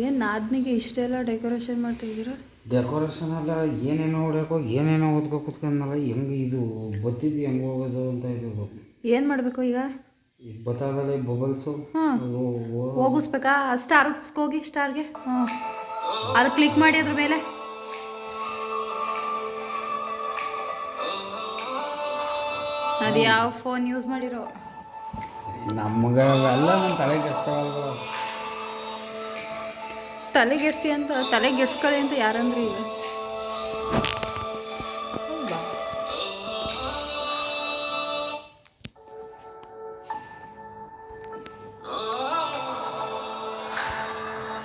ಏನು ನಾದ್ನಿಗೆ ಇಷ್ಟೆಲ್ಲ ಡೆಕೋರೇಷನ್ ಮಾಡ್ತಿದ್ದೀರಾ? ಡೆಕೋರೇಷನ್ ಎಲ್ಲ ಏನೇನೋ ಹೊಡ್ಯಾಕೋ ಏನೇನೋ ಓದ್ಕೊ ಕೂತ್ಕೊಂಡಲ್ಲ ಹೆಂಗೆ ಇದು ಬತ್ತಿದ್ದು ಹೆಂಗೆ ಹೋಗೋದು ಅಂತ ಇದು ಏನು ಮಾಡಬೇಕು ಈಗ? ಬತ್ತಾಗಲ್ಲ ಬಬಲ್ಸು ಹಾಂ. ಹೋಗಿಸ್ಬೇಕಾ? ಸ್ಟಾರ್ ಹೋಗಿ ಸ್ಟಾರ್ಗೆ ಹಾಂ. ಅದು ಕ್ಲಿಕ್ ಮಾಡಿ ಅದ್ರ ಮೇಲೆ. ಅದು ಯಾವ ಫೋನ್ ಯೂಸ್ ಮಾಡಿರೋ? ನಮ್ಗೆ ಅವೆಲ್ಲ ನನ್ನ ತಲೆ ಕೆಡ್ಸ್ಕೊಳಲ್ವ. ತಲೆಗೆಡ್ಸಿ ಅಂತ ತಲೆಗೆಡ್ಸ್ಕೊಳ್ಳಿ ಅಂತ ಯಾರಂದ್ರಿ ಈಗ ಹೌದಾ?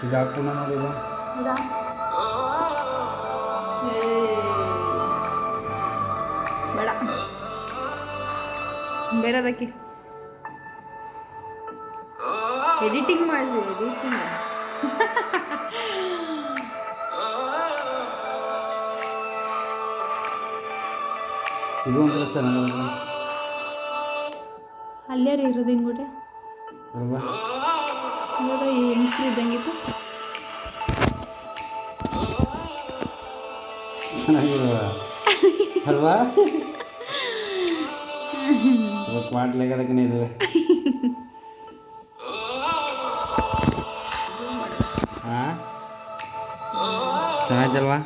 ಇದು ಹಾಕ್ಕೊಂಡು ನೋಡಿದ ಇದಾ? ಏ. ಬೇಡ ಬೇರೆದಕ್ಕೆ ಎಡಿಟಿಂಗ್ ಮಾಡಿದೆ ಎಡಿಟಿಂಗ್ ಇದು ಒಂಥರ ಚೆನ್ನಾಗಿದೆ ಅಲ್ಲೇ ರೀ ಇರೋದು ಹಿಂಗುಡೆ ಅಲ್ವಾ? ಇವಾಗ ಹೆಂಗಸ್ರು ಇದ್ದಂಗಿತ್ತು. ಚೆನ್ನಾಗಿರುವ ಅಲ್ವಾ? ಇವತ್ತು ಮಾಡ್ಲಿಕ್ಕೆ ಇದುವೆ. ಹಾಂ ಚೆನ್ನಾಯ್ತಲ್ವಾ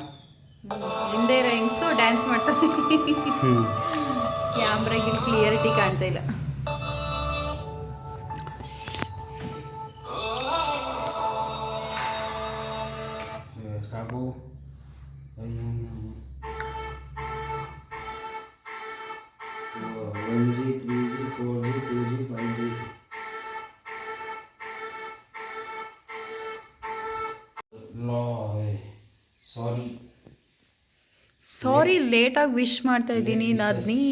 ಮಾಡ್ತಾರೆ ಹ್ಞೂ ಕ್ಯಾಮ್ರಾಗಿ ಕ್ಲಿಯರಿಟಿ ಕಾಣ್ತಾ ಇಲ್ಲ ಸಾಕು ಒನ್ ಸಾರಿ ಲೇಟಾಗಿ ವಿಶ್ ಮಾಡ್ತಾ ಇದ್ದೀನಿ. ನಾದ್ನಿ.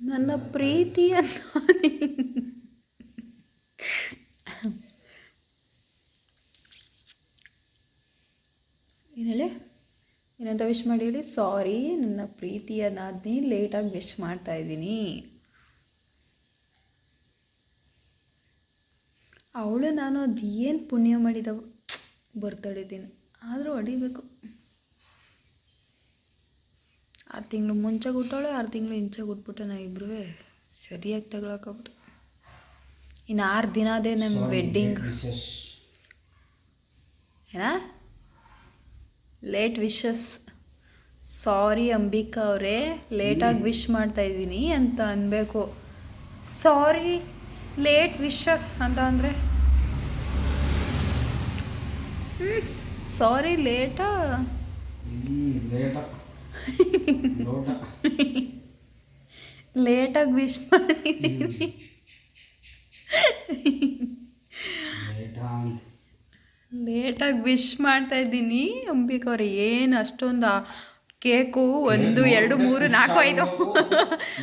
ನನ್ನ ಪ್ರೀತಿ ಅಂತ ಏನೇಳಿ ಏನಂತ ವಿಶ್ ಮಾಡಿ ಹೇಳಿ? ಸಾರಿ ನನ್ನ ಪ್ರೀತಿಯ ನಾದ್ನಿ ಲೇಟಾಗಿ ವಿಶ್ ಮಾಡ್ತಾ ಇದ್ದೀನಿ. ಅವಳು ನಾನು ಅದು ಏನು ಪುಣ್ಯ ಮಾಡಿದವು? ಬರ್ತಡಿದ್ದೀನಿ ಆದರೂ ಹೊಡಿಬೇಕು ಆರು ತಿಂಗಳು ಮುಂಚೆ ಗುಟ್ಟೋಳೆ ಆರು ತಿಂಗಳು ಇಂಚೆ ನಾವು ನಾವಿಬ್ರು ಸರಿಯಾಗಿ ತಗೊಳಕ್ಕಾಗ್ಬಿಟ್ಟು ಇನ್ನು ಆರು ದಿನ ಅದೇ ನಮ್ಮ ವೆಡ್ಡಿಂಗ್ ಏನಾ? ಲೇಟ್ ವಿಶಸ್ ಸಾರಿ ಅಂಬಿಕಾ ಅವರೇ ಲೇಟಾಗಿ ವಿಶ್ ಮಾಡ್ತಾ ಇದ್ದೀನಿ ಅಂತ ಅನ್ಬೇಕು. ಸಾರಿ ಲೇಟ್ ವಿಶಸ್ ಅಂತ ಅಂದರೆ? ಸಾರಿ ಲೇಟಾ. ಲೇಟಾಗಿ ವಿಶ್ ಮಾಡಿದ್ದೀನಿ ಲೇಟಾಗಿ ವಿಶ್ ಮಾಡ್ತಾ ಇದ್ದೀನಿ. ಅಂಬಿಕಾ ಅವ್ರೆ ಏನು ಅಷ್ಟೊಂದು ಕೇಕು ಒಂದು ಎರಡು ಮೂರು ನಾಲ್ಕು ಐದು.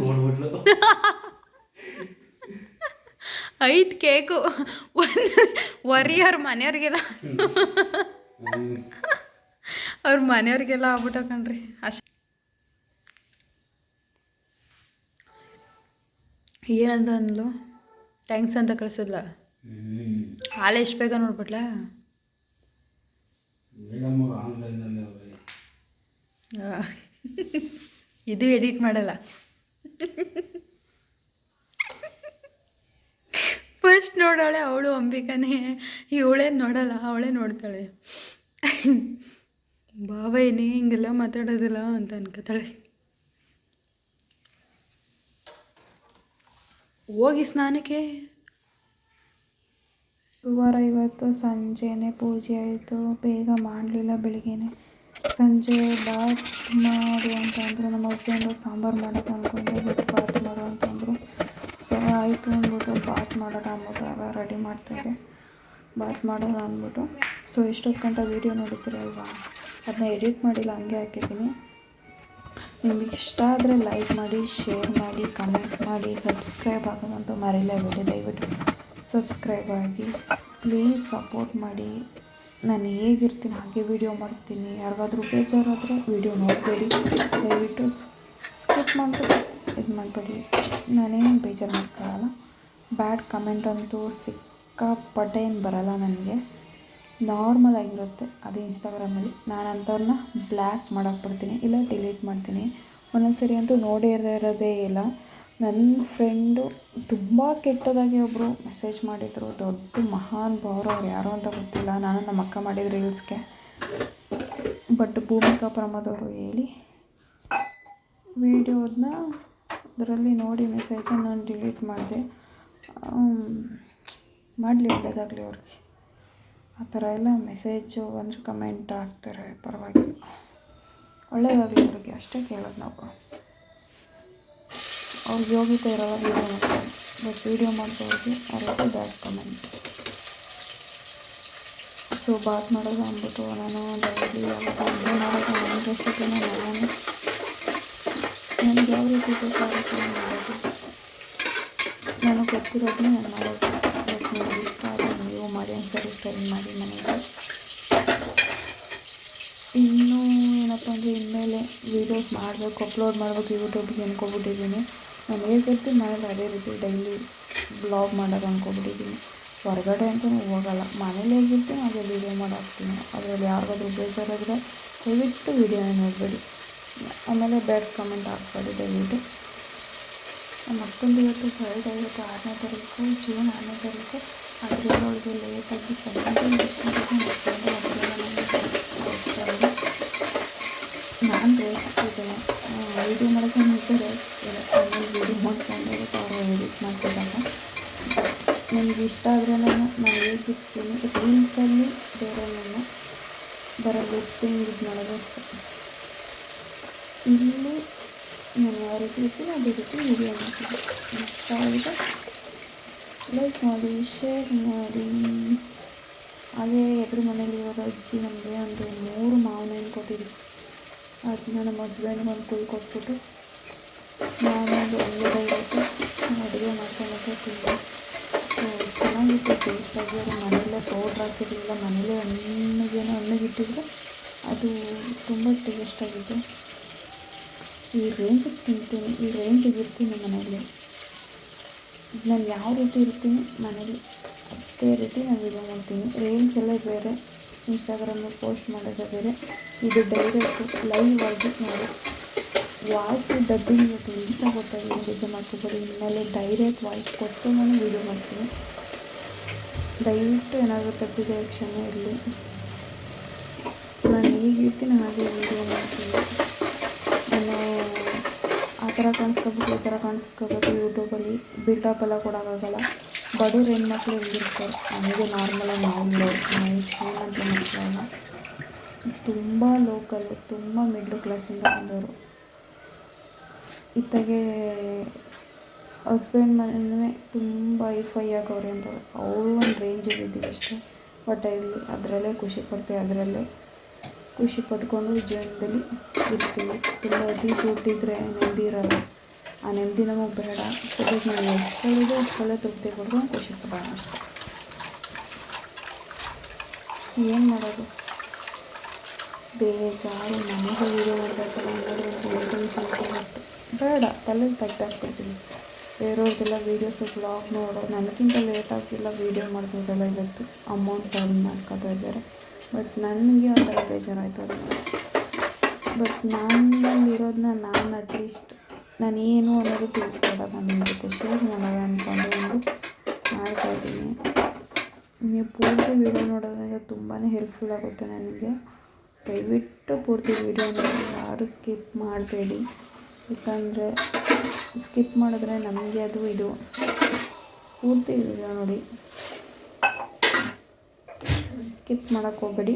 ನೋಡ್ಬಿಟ್ಲು. ಐದು ಕೇಕು ವರಿ ಅವ್ರ ಮನೆಯವ್ರಿಗೆಲ್ಲ. ಅವ್ರ ಮನೆಯವ್ರಿಗೆಲ್ಲ ಆಗ್ಬಿಟ್ಟ ಕಣ್ರಿ. ಅಷ್ಟು ಏನಂತ ಅಂದ್ಲು? ಥ್ಯಾಂಕ್ಸ್ ಅಂತ ಕಳಿಸಿದ್ಲ? ಹಾಲು ಎಷ್ಟು ಬೇಗ ನೋಡ್ಬಿಟ್ಲ? ಇದು ಎಡಿಟ್ ಮಾಡಲ್ಲ. ಫಸ್ಟ್ ನೋಡೋಳೆ ಅವಳು ಅಂಬಿಕಾನೇ. ಇವಳೇನು ನೋಡಲ್ಲ, ಅವಳೇ ನೋಡ್ತಾಳೆ. ಬಾವ ಏನೇ ಹಿಂಗೆಲ್ಲ ಮಾತಾಡೋದಿಲ್ಲ ಅಂತ ಅನ್ಕೋತಾಳೆ. ಹೋಗಿ ಸ್ನಾನಕ್ಕೆ. ಗುರುವಾರ ಇವತ್ತು ಸಂಜೆನೇ ಪೂಜೆ ಆಯಿತು. ಬೇಗ ಮಾಡಲಿಲ್ಲ ಬೆಳಿಗ್ಗೆನೆ. ಸಂಜೆ ಬಾತ್ ಮಾಡು ಅಂತ ನಮ್ಮ ಹಸ್ಬೆಂಡು ಸಾಂಬಾರು ಮಾಡೋದು ಅಂದ್ಕೊಂಡೆ ಬಾತ್ ಮಾಡು ಅಂತಂದರು ಸೊ, ಆಯಿತು ಅಂದ್ಬಿಟ್ಟು ಬಾತ್ ಮಾಡೋಣ ಅಂದ್ಬಿಟ್ಟು ಆಗ ರೆಡಿ ಮಾಡ್ತಾರೆ ಬಾತ್ ಮಾಡೋಣ ಅಂದ್ಬಿಟ್ಟು. ಸೊ, ಇಷ್ಟೊತ್ತು ಗಂಟೆ ವೀಡಿಯೋ ನೋಡಿದ್ದೀರಲ್ವಾ ಅದನ್ನ ಎಡಿಟ್ ಮಾಡಿಲ್ಲ, ಹಂಗೆ ಹಾಕಿದ್ದೀನಿ. ನಿಮಗೆ ಇಷ್ಟ ಆದರೆ ಲೈಕ್ ಮಾಡಿ ಶೇರ್ ಮಾಡಿ ಕಮೆಂಟ್ ಮಾಡಿ ಸಬ್ಸ್ಕ್ರೈಬ್ ಆಗೋದಂತೂ ಮರೆಯಲೇಬೇಡಿ ದಯವಿಟ್ಟು ಸಬ್ಸ್ಕ್ರೈಬ್ ಆಗಿ ಪ್ಲೀಸ್ ಸಪೋರ್ಟ್ ಮಾಡಿ. ನಾನು ಹೇಗಿರ್ತೀನಿ, ಹಾಗೆ ವೀಡಿಯೋ ಮಾಡ್ತೀನಿ. ಯಾರಿಗಾದ್ರೂ ಬೇಜಾರಾದರೆ ವೀಡಿಯೋ ನೋಡಬೇಡಿ. ದಯವಿಟ್ಟು ಸ್ಕಿಪ್ ಮಾಡಿಬಿಟ್ಟು ಇದು ಮಾಡಬೇಡಿ ನಾನೇನು ಬೇಜಾರು ಮಾಡ್ಕೊಳ್ಳಲ್ಲ ಬ್ಯಾಡ್ ಕಮೆಂಟ್ ಅಂತೂ ಸಿಕ್ಕಾಪಟ್ಟೆ ಏನು ಬರಲ್ಲ ನನಗೆ. ನಾರ್ಮಲ್ ಆಗಿರುತ್ತೆ ಅದು ಇನ್ಸ್ಟಾಗ್ರಾಮಲ್ಲಿ. ನಾನು ಅಂಥವ್ರನ್ನ ಬ್ಲ್ಯಾಕ್ ಮಾಡಕ್ಕೆ ಬಿಡ್ತೀನಿ, ಇಲ್ಲ ಡಿಲೀಟ್ ಮಾಡ್ತೀನಿ. ಒಂದೊಂದು ಸರಿ ಅಂತೂ ನೋಡೇ ಇರೋದೇ ಇಲ್ಲ. ನನ್ನ ಫ್ರೆಂಡು ತುಂಬ ಕೆಟ್ಟದಾಗಿ ಒಬ್ಬರು ಮೆಸೇಜ್ ಮಾಡಿದರು. ದೊಡ್ಡ ಮಹಾನ್ ಭಾವರು ಅವ್ರು ಯಾರು ಅಂತ ಗೊತ್ತಿಲ್ಲ. ನಾನು ನಮ್ಮ ಅಕ್ಕ ಮಾಡಿದ ರೀಲ್ಸ್ಗೆ. ಬಟ್ ಭೂಮಿಕಾ ಪ್ರಮೋದವರು ಹೇಳಿ ವೀಡಿಯೋದನ್ನ ಅದರಲ್ಲಿ ನೋಡಿ ಮೆಸೇಜ್ ನಾನು ಡಿಲೀಟ್ ಮಾಡಿದೆ. ಮಾಡಲಿ ಒಳ್ಳೆಯದಾಗಲಿ ಅವ್ರಿಗೆ. ಆ ಥರ ಎಲ್ಲ ಮೆಸೇಜು ಅಂದರೆ ಕಮೆಂಟ್ ಹಾಕ್ತಾರೆ, ಪರವಾಗಿಲ್ಲ. ಒಳ್ಳೆಯದಾಗಲಿ ಅವ್ರಿಗೆ, ಅಷ್ಟೇ ಕೇಳೋದು ನಾವು. ಅವ್ರಿಗೆ ಯೋಗ್ಯತೆ ಇರೋಲ್ಲ ವೀಡಿಯೋ ಮಾಡ್ತಾರೆ ಬಟ್ ವೀಡಿಯೋ ಮಾಡ್ತಾವ್ರಿಗೆ ಅವ್ರಿಗೆ ಬ್ಯಾಡ್ ಕಮೆಂಟ್ ಸೊ ಬಾತ್ ಮಾಡೋದು ಅಂದ್ಬಿಟ್ಟು ನಾನು ಡೈಲಿ ಯಾವಾಗ ಮಾಡೋದು ರೆಸಿಪಿನ ನಾನು ನನಗೆ ಯಾವ ರೀತಿ ಬೇಕಾಗುತ್ತೆ ನಾನು ಮಾಡೋದು? ನನಗೆ ಗೊತ್ತಿರೋದನ್ನೇ ನಾನು ಮಾಡೋದು ನನಗೆ ಇಷ್ಟ ಆದರೆ ನೀವು ಮಾಡಿ ಒಂದ್ಸರಿ ಟ್ರೈ ಮಾಡಿ ಮನೆಗೆ. ಇನ್ನೂ ಏನಪ್ಪ ಅಂದರೆ ಇನ್ಮೇಲೆ ವೀಡಿಯೋಸ್ ಮಾಡಬೇಕು ಅಪ್ಲೋಡ್ ಮಾಡಬೇಕು ಯೂಟ್ಯೂಬ್ಗೆ ಅಂದ್ಕೊಬಿಟ್ಟಿದ್ದೀನಿ ನಾನು ಹೇಗಿರ್ತೀನಿ ಮಾಡೋದು ಅದೇ ರೀತಿ ಡೈಲಿ ಬ್ಲಾಗ್ ಮಾಡೋದು ಅಂದ್ಕೊಬಿಟ್ಟಿದ್ದೀನಿ ಹೊರಗಡೆ ಅಂತೂ ಹೋಗೋಲ್ಲ. ಮನೇಲಿ ಹೇಗಿರ್ತೀನಿ ಅದೇ ವೀಡಿಯೋ ಮಾಡಾಕ್ತೀನಿ ಅದರಲ್ಲಿ ಯಾರಿಗಾದ್ರೂ ಬೇಜಾರಾದರೆ ದಯವಿಟ್ಟು ವೀಡಿಯೋನ ನೋಡಬೇಡಿ. ಆಮೇಲೆ ಬ್ಯಾಡ್ ಕಮೆಂಟ್ ಹಾಕ್ಬೇಡಿ, ದಯವಿಟ್ಟು. ನಮ್ಮ ಅಕ್ಕಂದು ಇವತ್ತು ಬರ್ಡೇ ಇವತ್ತು ಆರನೇ ತಾರೀಕು ಜೂನ್ ಆರನೇ ತಾರೀಕು ಅದರಿಂದ ಅವಳಿಗೆ ಲೇಟಾಗಿ ಸೆವೆಂಟೀನ್ ನಾನು ರೇಸಿದ್ದೇನೆ ವೀಡಿಯೋ ಮಾಡೋಕ್ಕೆ ಮುಂಚೆ ರೇಸ್ ಆಮೇಲೆ ಮಾಡ್ಕೊಂಡು ಅವರು ಎಡಿಟ್ ಮಾಡ್ತಿದ್ದಾಗ ನನಗೆ ಇಷ್ಟ ಆದರೆ ನಾನು ನಾನು ಹೇಗಿರ್ತೀನಿ ರೀಲ್ಸಲ್ಲಿ ಬೇರೆ ನಾನು ಬರೋ ಲಿಪ್ಸಿಂಗ್ ಇದು ಮಾಡೋದು ಇಲ್ಲಿ ನಾನು ಯಾವ ರೀತಿ ಇರ್ತೀನಿ ಅದೇ ರೀತಿ ವೀಡಿಯೋ ಮಾಡ್ತೀನಿ ಇಷ್ಟ ಆಗಿದೆ ಲೈಕ್ ಮಾಡಿ ಶೇರ್ ಮಾಡಿ ಹಾಗೆ ಎದುರು ಮನೇಲಿ ಇರೋ ಅಜ್ಜಿ ನಮಗೆ ಒಂದು ಮೂರು ಮಾವಿನ ಹಣ್ಣು ಕೊಟ್ಟಿದ್ರು ಅದನ್ನ ನಮ್ಮ ಹಸ್ಬೆಂಡ್ಗೆ ಒಂದು ಕುಯ್ ಕೊಟ್ಬಿಟ್ಟು ನಾನೊಂದು ಒಳ್ಳೆಯ ಇರುತ್ತೆ ಅಡುಗೆ ಮಾಡ್ಕೊಂಡೋದ್ರೆ ತುಂಬ ಸೊ ಚೆನ್ನಾಗಿತ್ತು ಟೇಸ್ಟಾಗಿ ಅದು ಮನೆಯಲ್ಲೇ ಪೌಡ್ರ್ ಹಾಕಿರಲಿಲ್ಲ ಮನೇಲೇ ಹಣ್ಣಿಗೇನೋ ಹಣ್ಣಿಗೆ ಇಟ್ಟಿದ್ರು ಅದು ತುಂಬ ಟೇಸ್ಟಾಗಿತ್ತು ಈ ರೇಂಜಿಗೆ ತಿಂತೀನಿ, ಈ ರೇಂಜಿಗೆ ಇರ್ತೀನಿ ಮನೆಯಲ್ಲಿ. ನಾನು ಯಾವ ರೀತಿ ಇರ್ತೀನಿ ಮನೇಲಿ ಅದೇ ರೀತಿ ನಾನು ವಿಡಿಯೋ ಮಾಡ್ತೀನಿ. ರೇಂಜ್ ಎಲ್ಲ ಬೇರೆ ಇನ್ಸ್ಟಾಗ್ರಾಮಲ್ಲಿ ಪೋಸ್ಟ್ ಮಾಡೋದೇ ಬೇರೆ. ಇದು ಡೈರೆಕ್ಟ್ ಲೈವ್ ಆಗಿ ಮಾಡಿ ವಾಯ್ಸ್ ಡಬ್ಬಿಂಗ್ ಮತ್ತು ಇಂಥ ಗೊತ್ತಾಗಿ ಇದು ಮಾಡ್ಕೋಬೋದು ಇನ್ಮೇಲೆ ಡೈರೆಕ್ಟ್ ವಾಯ್ಸ್ ಕೊಟ್ಟು ನಾನು ವೀಡಿಯೋ ಮಾಡ್ತೀನಿ. ದಯವಿಟ್ಟು ಏನಾದರೂ ತಪ್ಪಿದೆ ಕ್ಷಮೆ ಇರಲಿ ನಾನು ಹೇಗಿರ್ತೀನಿ ಹಾಗೆ ವೀಡಿಯೋ ಮಾಡ್ತೀನಿ. ನಾನು ಆ ಥರ ಕಾಣಿಸ್ಕೋಬೇಕು, ಈ ಥರ ಕಾಣಿಸ್ಕೋಬೇಕು, ಯೂಟ್ಯೂಬಲ್ಲಿ ಬಿಲ್ಡಪ್ ಎಲ್ಲ ಕೊಡೋಕ್ಕಾಗಲ್ಲ. ಬಡವ್ರ ಹೆಣ್ಮಕ್ಳು ಹೆಂಗಿರ್ತಾರೆ? ನಮಗೆ ನಾರ್ಮಲಾಗಿ ನಾವು ನಾವು ಶ್ರೀಮಂತ ತುಂಬ ಲೋಕಲ್ಲು ತುಂಬ ಮಿಡ್ಲ್ ಕ್ಲಾಸಿಂದ ಬಂದವರು. ಇತ್ತಾಗೆ ಹಸ್ಬೆಂಡ್ ಮನೆ ತುಂಬ ಐಫೈ ಆಗವ್ರೆ ಅಂತ ಅವರು ಒಂದು ರೇಂಜಿಗೆ ಇದ್ದೀವಿ ಅಷ್ಟೇ. ಬಟ್ ಇಲ್ಲಿ ಅದರಲ್ಲೇ ಖುಷಿ ಪಡ್ತೀವಿ, ಅದರಲ್ಲೇ ಖುಷಿ ಪಟ್ಕೊಂಡು ಜೀವನದಲ್ಲಿ ಇರ್ತೀವಿ. ತುಂಬ ಅತಿ ದುಡ್ಡಿದ್ರೆ ನೆಮ್ಮದಿ ಇರಲ್ಲ. ಆ ನೆಮ್ಮದಿ ನಮಗೆ ಬೇಡ. ಸದ್ಯಕ್ಕೆ ನಾವು ಎಷ್ಟಲ್ಲಿದೆ ಅಷ್ಟರಲ್ಲೇ ತೃಪ್ತಿ ಕೊಡ್ಕೊಂಡು ಖುಷಿ ಪಡೋಣ ಅಷ್ಟೆ. ಏನು ಮಾಡೋದು? ಬೇಜಾರು. ನಮಗೆ ವೀಡಿಯೋ ಮಾಡಬೇಕಲ್ಲ ಬೇಡ. ತಲೆಗೆ ತೆಗ್ದಾಕ್ಬಿಡ್ತೀನಿ ಬೇರೆಯವ್ರದ್ದೆಲ್ಲ ವೀಡಿಯೋಸು ಬ್ಲಾಗ್ ನೋಡೋ. ನನಗಿಂತ ಲೇಟಾಗಿಲ್ಲ ವೀಡಿಯೋ ಮಾಡ್ಬೋದಲ್ಲ ಇವತ್ತು. ಅಮೌಂಟ್ ಅರ್ನ್ ಮಾಡ್ಕೊತಾ ಇದ್ದಾರೆ. ಬಟ್ ನನಗೆ ಒಂಥರ ಬೇಜಾರಾಯಿತು ಅದು ಬಟ್ ನನ್ನಲ್ಲಿರೋದನ್ನ ನಾನು ಅಟ್ಲೀಸ್ಟ್ ನಾನೇನು ಅನ್ನೋದು ತಿಳ್ಕೊಡೋಣ ನನ್ನ ಜೊತೆ. ಶೇರ್ ಮಾಡೋಣ ಅಂದ್ಕೊಂಡು ಒಂದು ಮಾಡ್ತಾಯಿದ್ದೀನಿ ನೀವು ಪೂರ್ತಿ ವೀಡಿಯೋ ನೋಡೋದ್ರಿಂದ ತುಂಬಾ ಹೆಲ್ಪ್ಫುಲ್ ಆಗುತ್ತೆ ನನಗೆ. ದಯವಿಟ್ಟು ಪೂರ್ತಿ ವೀಡಿಯೋ ನೋಡಿ, ಯಾರು ಸ್ಕಿಪ್ ಮಾಡಬೇಡಿ. ಯಾಕಂದರೆ ಸ್ಕಿಪ್ ಮಾಡಿದ್ರೆ ನಮಗೆ ಅದು ಇದು. ಪೂರ್ತಿ ವೀಡಿಯೋ ನೋಡಿ. ಸ್ಕಿಪ್ ಮಾಡೋಕ್ಕೆ ಹೋಗ್ಬೇಡಿ.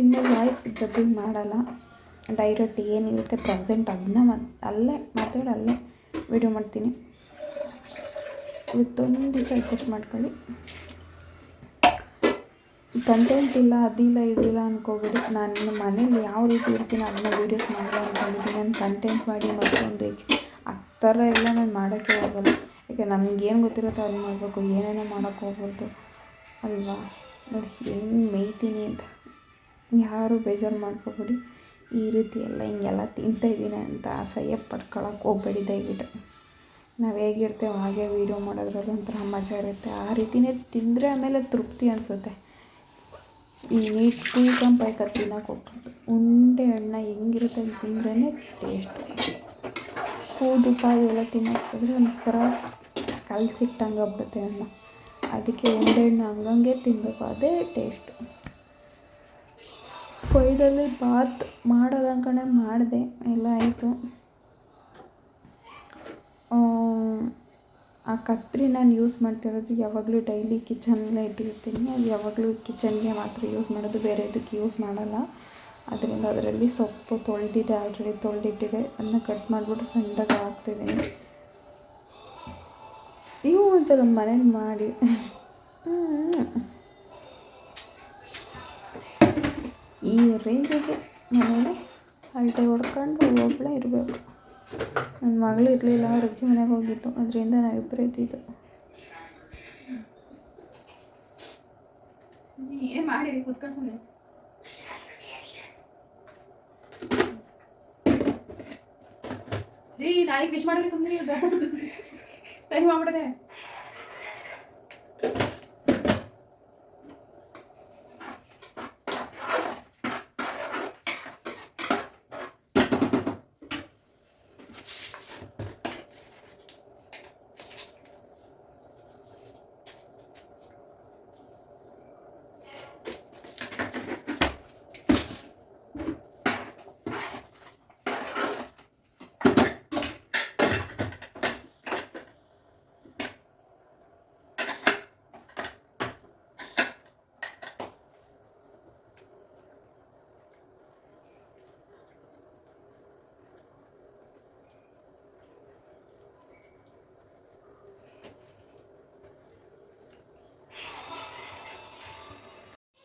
ಇನ್ನು ವಾಯ್ಸ್ ಡಬ್ಬಿಂಗ್ ಮಾಡಲ್ಲ. ಡೈರೆಕ್ಟ್ ಏನಿರುತ್ತೆ ಪ್ರೆಸೆಂಟ್ ಅದನ್ನ ಅಲ್ಲೇ ಮಾತಾಡಿ, ಅಲ್ಲೇ ವಿಡಿಯೋ ಮಾಡ್ತೀನಿ. ಇವತ್ತೊಂದು ದಿವಸ ಅಡ್ಜಸ್ಟ್ ಮಾಡ್ಕೊಳ್ಳಿ. ಕಂಟೆಂಟ್ ಇಲ್ಲ, ಅದಿಲ್ಲ, ಇದಿಲ್ಲ ಅನ್ಕೋಬೇಡಿ. ನಾನು ಮನೇಲಿ ಯಾವ ರೀತಿ ಇರ್ತೀನಿ ಅದನ್ನ ವೀಡಿಯೋಸ್ ಮಾಡಲ್ಲ ಅಂದ್ಕೊಂಡಿದ್ದೀನಿ ನಾನು ಕಂಟೆಂಟ್ ಮಾಡಿ ಮತ್ತೊಂದು ಆ ಥರ ಎಲ್ಲ ನಾನು ಮಾಡೋಕ್ಕೆ ಹೋಗಲ್ಲ. ಯಾಕೆ ನಮಗೇನು ಗೊತ್ತಿರುತ್ತೋ ಅದನ್ನ ಮಾಡಬೇಕು, ಏನೇನೋ ಮಾಡೋಕ್ಕೆ ಹೋಗ್ಬಾರ್ದು. ಅಲ್ವಾ? ನೋಡಿ ಹೆಂಗೆ ಮೇಯ್ತೀನಿ ಅಂತ. ಯಾರು ಬೇಜಾರು ಮಾಡ್ಕೋಬೇಡಿ. ಈ ರೀತಿ ಎಲ್ಲ ಹಿಂಗೆಲ್ಲ ತಿಂತಾಯಿದ್ದೀನಿ ಅಂತ ಅಸಹ್ಯ ಪಡ್ಕೊಳಕ್ಕೆ ಹೋಗ್ಬೇಡಿ ದಯವಿಟ್ಟು. ನಾವು ಹೇಗಿರ್ತೇವೆ ಹಾಗೆ ವೀಡಿಯೋ ಮಾಡೋದ್ರಲ್ಲಿ ಒಂಥರ ಮಜಾ ಇರುತ್ತೆ. ಆ ರೀತಿಯೇ ತಿಂದರೆ ಆಮೇಲೆ ತೃಪ್ತಿ ಅನಿಸುತ್ತೆ. ಈ ನೀಟ್ ಕುಯ್ಕೊಂಡು ಪೈಕ ತಿನ್ನೋಕೆ ಹೋಗ್ಬಾರ್ದು. ಉಂಡೆ ಹಣ್ಣ ಹೆಂಗಿರುತ್ತೆ ಅಂತ ತಿಂದ್ರೇ ಟೇಸ್ಟ್ ಕೂದು ಕಾಯಿ ಎಲ್ಲ ತಿನ್ನೋಕೆ ಹೋದ್ರೆ ಒಂಥರ ಕಲಸಿಟ್ಟಂಗೆ ಆಗ್ಬಿಡುತ್ತೆ ಅನ್ನ. ಅದಕ್ಕೆ ಹಣ್ಣು ಹಂಗಂಗೆ ತಿನ್ನಬೇಕು ಅದೇ ಟೇಸ್ಟ್ ಫೈಡಲ್ಲಿ ಬಾತ್ ಮಾಡೋದು ಅನ್ಕೊಂಡೆ, ಮಾಡಿದೆ, ಎಲ್ಲ ಆಯಿತು. ಆ ಕತ್ರಿ ನಾನು ಯೂಸ್ ಮಾಡ್ತಿರೋದು ಯಾವಾಗಲೂ ಡೈಲಿ ಕಿಚನ್ನಲ್ಲೇ ಇಟ್ಟಿರ್ತೀನಿ. ಅದು ಯಾವಾಗಲೂ ಕಿಚನ್ಗೆ ಮಾತ್ರ ಯೂಸ್ ಮಾಡೋದು, ಬೇರೆ ಇದಕ್ಕೆ ಯೂಸ್ ಮಾಡಲ್ಲ. ಅದರಿಂದ ಅದರಲ್ಲಿ ಸೊಪ್ಪು ತೊಳೆದಿದೆ ಆಲ್ರೆಡಿ ತೊಳೆದಿಟ್ಟಿದೆ. ಅದನ್ನ ಕಟ್ ಮಾಡಿಬಿಟ್ಟು ಸಣ್ಣದಾಗಿ ಹಾಕ್ತಿದ್ದೀನಿ. ನೀವು ಒಂದ್ಸಲ ಮನೇಲಿ ಮಾಡಿ. ಈ ರೇಂಜಿಗೆ ಮನೇಲಿ ಅಲ್ಟೆ ಹೊಡ್ಕೊಂಡು ಒಬ್ಬಳೇ ಇರಬೇಕು. ನನ್ನ ಮಗಳು ಇರಲಿಲ್ಲ ಅವ್ರ ಮನೆಗೆ ಹೋಗಿತ್ತು ಅದರಿಂದ ನಾವಿಬ್ಬರೇ ಇದ್ದಿದ್ದು ಏನು ಮಾಡಿರಿ ಕುತ್ಕೊಂಡು ರೀ, ನಾಳೆಗೆ ವಿಶ್ ಮಾಡಿದ್ರೆ ಸುಮ್ಮನೆ ಟೈಮ್ ಆಗ್ಬಿಡದೆ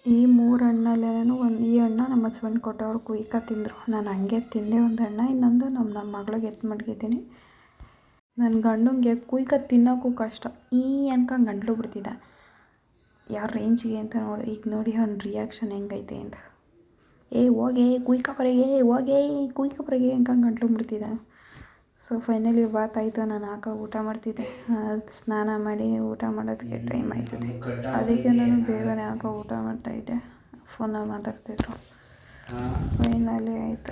ಈ ಮೂರು ಹಣ್ಣಲ್ಲೇನೋ ಒಂದು ಈ ಹಣ್ಣು ನಮ್ಮ ಹಸ್ಬೆಂಡ್ ಕೊಟ್ಟವ್ರು ಕುಯ್ಕ ತಿಂದರು. ನಾನು ಹಂಗೆ ತಿಂದೆ ಒಂದು ಹಣ್ಣ ಇನ್ನೊಂದು ನಮ್ಮ ನಮ್ಮ ಮಗಳಿಗೆ ಎತ್ತು ಮಡಗಿದ್ದೀನಿ. ನನ್ನ ಗಂಡನಿಗೆ ಕುಯ್ಕ ತಿನ್ನೋಕ್ಕೂ ಕಷ್ಟ. ಈ ಅನ್ಕೊಂಡು ಗಂಟ್ಲು ಬಿಡ್ತಿದ್ದ. ಯಾವ ರೇಂಜ್ಗೆ ಅಂತ ನೋಡಿ ಈಗ ನೋಡಿ ಅವ್ನ ರಿಯಾಕ್ಷನ್ ಹೆಂಗೈತೆ ಅಂತ. ಏ ಹೋಗೆ ಕುಯ್ಕ ಬರೆಗೆ ಹೋಗೆ ಕುಯ್ಕ ಬರೆಗೆ ಅನ್ಕೊಂಡು ಗಂಟ್ಲು ಬಿಡ್ತಿದ್ದ. ಸೊ ಫೈನಲಿ ಬಾತ್ ಆಯಿತು ನಾನು ಹಾಕ ಊಟ ಮಾಡ್ತಿದ್ದೆ. ಸ್ನಾನ ಮಾಡಿ ಊಟ ಮಾಡೋದಕ್ಕೆ ಟೈಮ್ ಆಯ್ತದೆ. ಅದಕ್ಕೆ ನಾನು ಬೇಗನೆ ಹಾಕೋ ಊಟ ಮಾಡ್ತಾಯಿದ್ದೆ ಫೋನಲ್ಲಿ ಮಾತಾಡ್ತಿದ್ರು ಫೈನಲಿ ಆಯಿತು.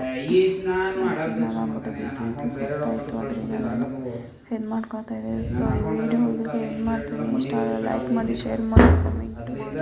ಹೆಡ್ ಮಾಡ್ಕೊತಾ ಇದ್ದೆ ಸೊ ಈ ವಿಡಿಯೋ ಇದಕ್ಕೆ ಹೆಡ್ ಮಾಡ್ತೀನಿ. ಇಷ್ಟ ಲೈಕ್ ಮಾಡಿ ಶೇರ್ ಮಾಡಿ ಕಮೆಂಟ್ ಮಾಡಿ